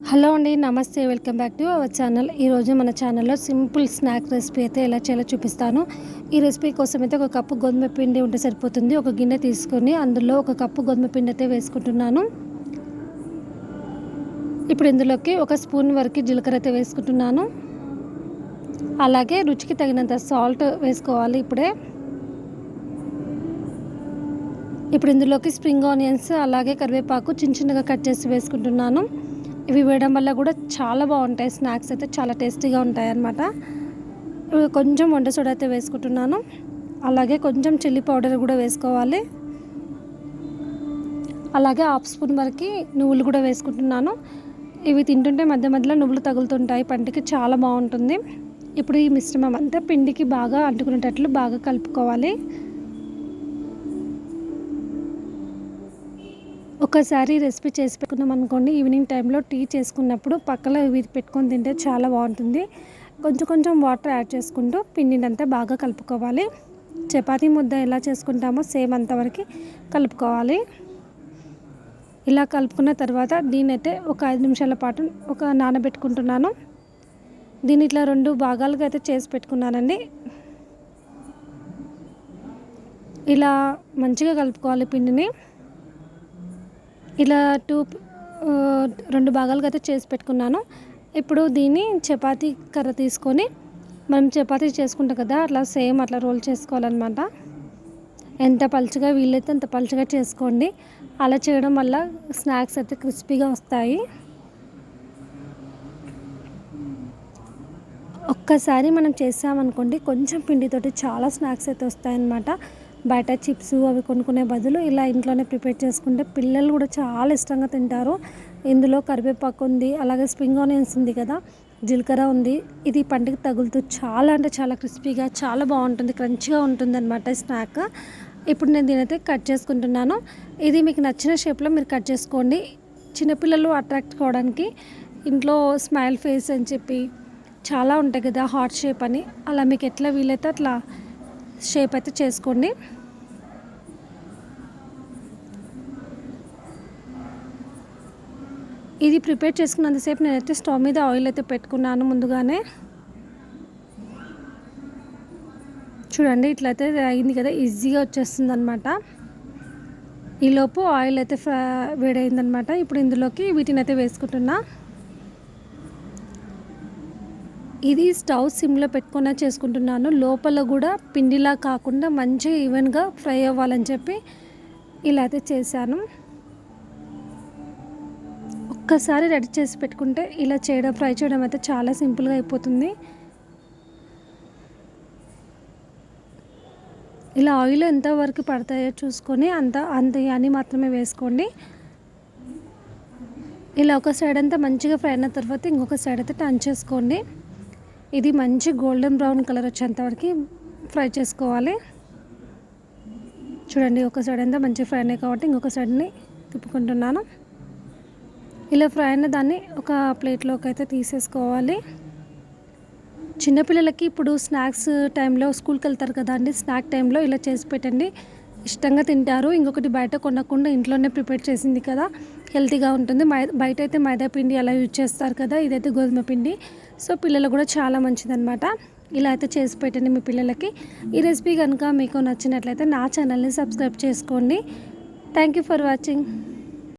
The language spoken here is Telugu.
హలో అండి నమస్తే. Welcome back to our channel. ఈరోజు మన ఛానల్లో సింపుల్ స్నాక్ రెసిపీ అయితే ఎలా చేయాలో చూపిస్తాను. ఈ రెసిపీ కోసం అయితే ఒక కప్పు గోధుమ పిండి ఉంటే సరిపోతుంది. ఒక గిన్నె తీసుకొని అందులో ఒక కప్పు గోధుమ పిండి అయితే వేసుకుంటున్నాను. ఇప్పుడు ఇందులోకి ఒక స్పూన్ వరకు జీలకర్ర అయితే వేసుకుంటున్నాను. అలాగే రుచికి తగినంత సాల్ట్ వేసుకోవాలి ఇప్పుడే. ఇప్పుడు ఇందులోకి స్ప్రింగ్ ఆనియన్స్ అలాగే కరివేపాకు చిన్న చిన్నగా కట్ చేసి వేసుకుంటున్నాను. ఇవి వేయడం వల్ల కూడా చాలా బాగుంటాయి. స్నాక్స్ అయితే చాలా టేస్టీగా ఉంటాయి అన్నమాట కొంచెం వంట సోడా అయితే వేసుకుంటున్నాను. అలాగే కొంచెం చిల్లీ పౌడర్ కూడా వేసుకోవాలి. అలాగే హాఫ్ స్పూన్ వరకు నువ్వులు కూడా వేసుకుంటున్నాను. ఇవి తింటుంటే మధ్య మధ్యలో నువ్వులు తగులుతుంటాయి. పంటికి చాలా బాగుంటుంది. ఇప్పుడు ఈ మిశ్రమం అంతా పిండికి బాగా అంటుకునేటట్లు బాగా కలుపుకోవాలి. ఒకసారి రెసిపీ చేసి పెట్టుకున్నాం అనుకోండి. ఈవినింగ్ టైంలో టీ చేసుకున్నప్పుడు పక్కలో ఇవి పెట్టుకొని తింటే చాలా బాగుంటుంది. కొంచెం కొంచెం వాటర్ యాడ్ చేసుకుంటూ పిండినంతా బాగా కలుపుకోవాలి. చపాతీ ముద్ద ఎలా చేసుకుంటామో సేమ్ అంతవరకు కలుపుకోవాలి. ఇలా కలుపుకున్న తర్వాత దీని అయితే ఒక ఐదు నిమిషాల పాటు ఒక నానబెట్టుకుంటున్నాను. దీని ఇట్లా రెండు భాగాలుగా అయితే చేసి పెట్టుకున్నానండి. ఇలా మంచిగా కలుపుకోవాలి పిండిని. ఇలా టూ రెండు భాగాలుగా అయితే చేసి పెట్టుకున్నాను. ఇప్పుడు దీన్ని చపాతీ కర్ర తీసుకొని మనం చపాతీ చేసుకుంటాం కదా అట్లా సేమ్ అట్లా రోల్ చేసుకోవాలన్నమాట. ఎంత పలుచగా వీలైతే అంత పలుచగా చేసుకోండి. అలా చేయడం వల్ల స్నాక్స్ అయితే క్రిస్పీగా వస్తాయి. ఒక్కసారి మనం చేసామనుకోండి కొంచెం పిండితోటి చాలా స్నాక్స్ అయితే వస్తాయన్నమాట. బయట చిప్స్ అవి కొనుక్కునే బదులు ఇలా ఇంట్లోనే ప్రిపేర్ చేసుకుంటే పిల్లలు కూడా చాలా ఇష్టంగా తింటారు. ఇందులో కరివేపాకు ఉంది అలాగే స్ప్రింగ్ ఆనియన్స్ ఉంది కదా జీలకర్ర ఉంది. ఇది పండుగ తగులుతూ చాలా అంటే చాలా క్రిస్పీగా చాలా బాగుంటుంది క్రంచిగా ఉంటుంది అనమాట స్నాక్. ఇప్పుడు నేను దీనైతే కట్ చేసుకుంటున్నాను. ఇది మీకు నచ్చిన షేప్లో మీరు కట్ చేసుకోండి. చిన్నపిల్లలు అట్రాక్ట్ కావడానికి ఇంట్లో స్మైల్ ఫేస్ అని చెప్పి చాలా ఉంటాయి కదా హార్ట్ షేప్ అని. అలా మీకు ఎట్లా వీలైతే అట్లా షేప్ అయితే చేసుకోండి. ఇది ప్రిపేర్ చేసుకున్నంతసేపు నేనైతే స్టవ్ మీద ఆయిల్ అయితే పెట్టుకున్నాను ముందుగానే. చూడండి ఇట్లయితే అయింది కదా ఈజీగా వచ్చేస్తుంది అనమాట ఈలోపు ఆయిల్ అయితే ఫ్రై వేడైందనమాట ఇప్పుడు ఇందులోకి వీటిని అయితే వేసుకుంటున్నా. ఇది స్టవ్ సిమ్లో పెట్టుకున్న చేసుకుంటున్నాను. లోపల కూడా పిండిలా కాకుండా మంచిగా ఈవెన్గా ఫ్రై అవ్వాలని చెప్పి ఇలా అయితే చేశాను. ఒక్కసారి రెడీ చేసి పెట్టుకుంటే ఇలా చేయడం ఫ్రై చేయడం అయితే చాలా సింపుల్గా అయిపోతుంది. ఇలా ఆయిల్ ఎంతవరకు పడతాయో చూసుకొని అంత అంత అని మాత్రమే వేసుకోండి. ఇలా ఒక సైడ్ అంతా మంచిగా ఫ్రై అయిన తర్వాత ఇంకొక సైడ్ అయితే టర్న్ చేసుకోండి. ఇది మంచి గోల్డెన్ బ్రౌన్ కలర్ వచ్చేంతవరకు ఫ్రై చేసుకోవాలి. చూడండి ఒక సైడ్ అంతా మంచి ఫ్రై అయినాయి కాబట్టి ఇంకొక సైడ్ని తిప్పుకుంటున్నాను. ఇలా ఫ్రై అయిన దాన్ని ఒక ప్లేట్లోకి అయితే తీసేసుకోవాలి. చిన్నపిల్లలకి ఇప్పుడు స్నాక్స్ టైంలో స్కూల్కి వెళ్తారు కదా అండి స్నాక్ టైంలో ఇలా చేసి పెట్టండి. ఇష్టంగా తింటారు. ఇంకొకటి బయట కొనకుండా ఇంట్లోనే ప్రిపేర్ చేసింది కదా హెల్తీగా ఉంటుంది. బయట అయితే మైదా పిండి అలా యూజ్ చేస్తారు కదా ఇదైతే గోధుమ పిండి. సో పిల్లలు కూడా చాలా మంచిదన్నమాట. ఇలా అయితే చేసి పెట్టండి మీ పిల్లలకి. ఈ రెసిపీ కనుక మీకు నచ్చినట్లయితే నా ఛానల్ని సబ్స్క్రైబ్ చేసుకోండి. Thank you for watching